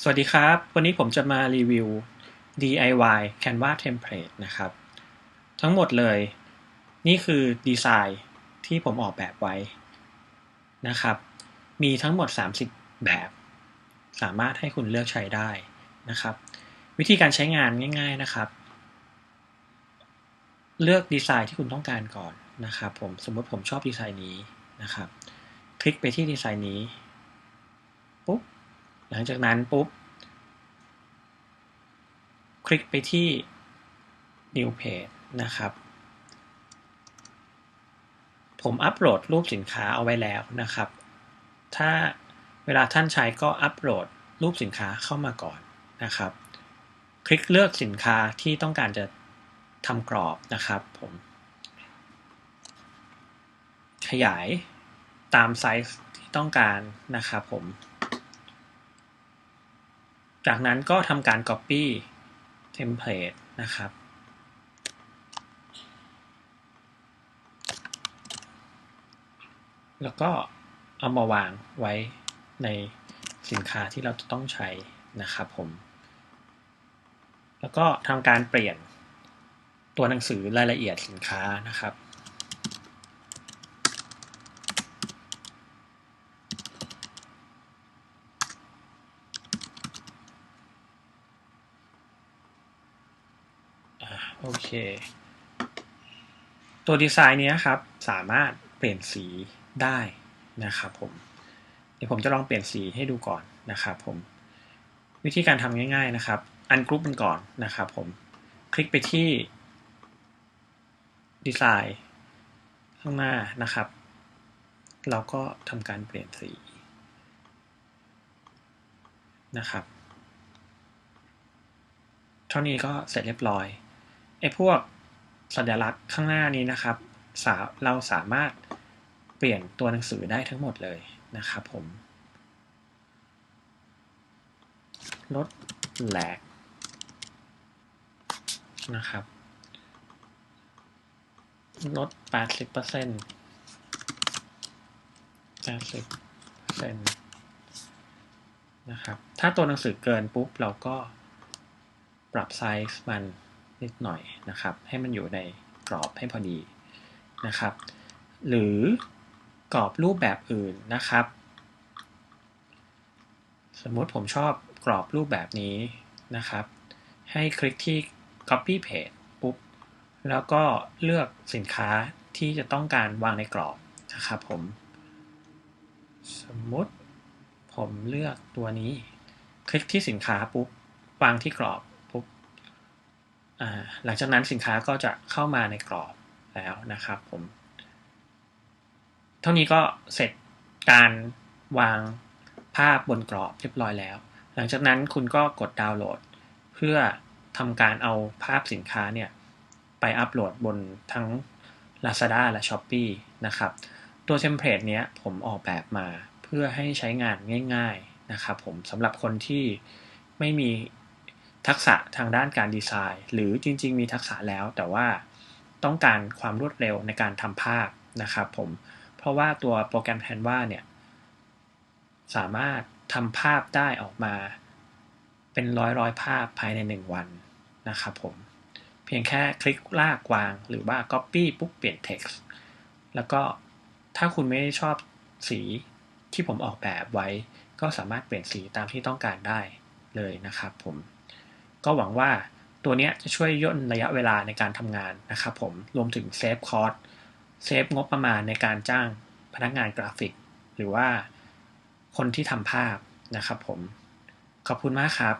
สวัสดีครับ วันนี้ผมจะมารีวิว DIY Canva Template นะครับ ทั้งหมดเลย นี่คือดีไซน์ที่ผมออกแบบไว้นะครับ มีทั้งหมด 30 แบบ สามารถให้คุณเลือกใช้ได้นะครับ วิธีการใช้งานง่ายๆนะครับ เลือกดีไซน์ที่คุณต้องการก่อนนะครับผมสมมติผมชอบดีไซน์นี้นะครับ คลิกไปที่ดีไซน์นี้ปุ๊บ หลังจากนั้นปุ๊บ คลิกไปที่ new page นะครับ ผมอัปโหลดรูปสินค้าเอาไว้แล้วนะครับ ถ้าเวลาท่านใช้ก็อัปโหลดรูปสินค้าเข้ามาก่อนนะครับ คลิกเลือกสินค้าที่ต้องการจะทำกรอบนะครับผม ขยายตามไซส์ที่ต้องการนะครับผม จากนั้นก็ทำการ Copy Template นะครับ แล้วก็เอามาวางไว้ในสินค้าที่เราจะต้องใช้นะครับผม แล้วก็ทำการเปลี่ยนตัวหนังสือรายละเอียดสินค้านะครับ โอเค ตัวดีไซน์นี้ครับ สามารถเปลี่ยนสีได้นะครับผมเดี๋ยวผมจะลองเปลี่ยนสีให้ดูก่อนนะครับผม วิธีการทำง่าย ๆนะครับ อันกรุ๊ปมันก่อนนะครับผม คลิกไปที่ดีไซน์ข้างหน้านะครับ เราก็ทำการเปลี่ยนสีนะครับ เท่านี้ก็เสร็จเรียบร้อย ไอ้พวกสัญลักษณ์ข้างหน้านี้นะครับเราสามารถเปลี่ยนตัวหนังสือได้ทั้งหมดเลยนะครับผม ลดแหลกนะครับ ลด 80%เปอร์เซ็นต์80%นะครับ ถ้าตัวหนังสือเกินปุ๊บ เราก็ปรับไซส์มัน นิดหน่อยนะครับ ให้มันอยู่ในกรอบให้พอดีนะครับ หรือกรอบรูปแบบอื่นนะครับ สมมติผมชอบกรอบรูปแบบนี้นะครับ ให้คลิกที่ copy page ปุ๊บ แล้วก็เลือกสินค้าที่จะต้องการวางในกรอบนะครับผม สมมุติผมเลือกตัวนี้ คลิกที่สินค้าปุ๊บ วางที่กรอบ หลังจากนั้นสินค้าก็จะเข้ามาในกรอบแล้วนะครับผมเท่านี้ก็เสร็จการวางภาพบนกรอบเรียบร้อยแล้ว หลังจากนั้นคุณก็กดดาวน์โหลด เพื่อทำการเอาภาพสินค้าเนี่ยไปอัปโหลดบนทั้ง Lazada และ Shopee นะครับ ตัวเทมเพลตเนี้ยผมออกแบบมาเพื่อให้ใช้งานง่าย ๆนะครับผมสำหรับคนที่ไม่มี ทักษะทางด้านการดีไซน์ หรือจริง ๆ มีทักษะแล้วแต่ว่าต้องการความรวดเร็วในการทำภาพนะครับผม เพราะว่าตัวโปรแกรม Canva เนี่ยสามารถทำภาพได้ออกมาเป็นร้อยร้อยภาพภายใน 1 วันนะครับผม เพียงแค่คลิกลากวางหรือว่า Copy ปุ๊บเปลี่ยน text แล้วก็ถ้าคุณไม่ได้ชอบสีที่ผมออกแบบไว้ ก็สามารถเปลี่ยนสีตามที่ต้องการได้เลยนะครับผม ก็หวังว่าตัวนี้จะช่วยย่นระยะเวลาในการทำงานนะครับผม รวมถึงเซฟคอร์สเซฟงบประมาณในการจ้างพนักงานกราฟิก หรือว่าคนที่ทำภาพนะครับผม ขอบคุณมากครับ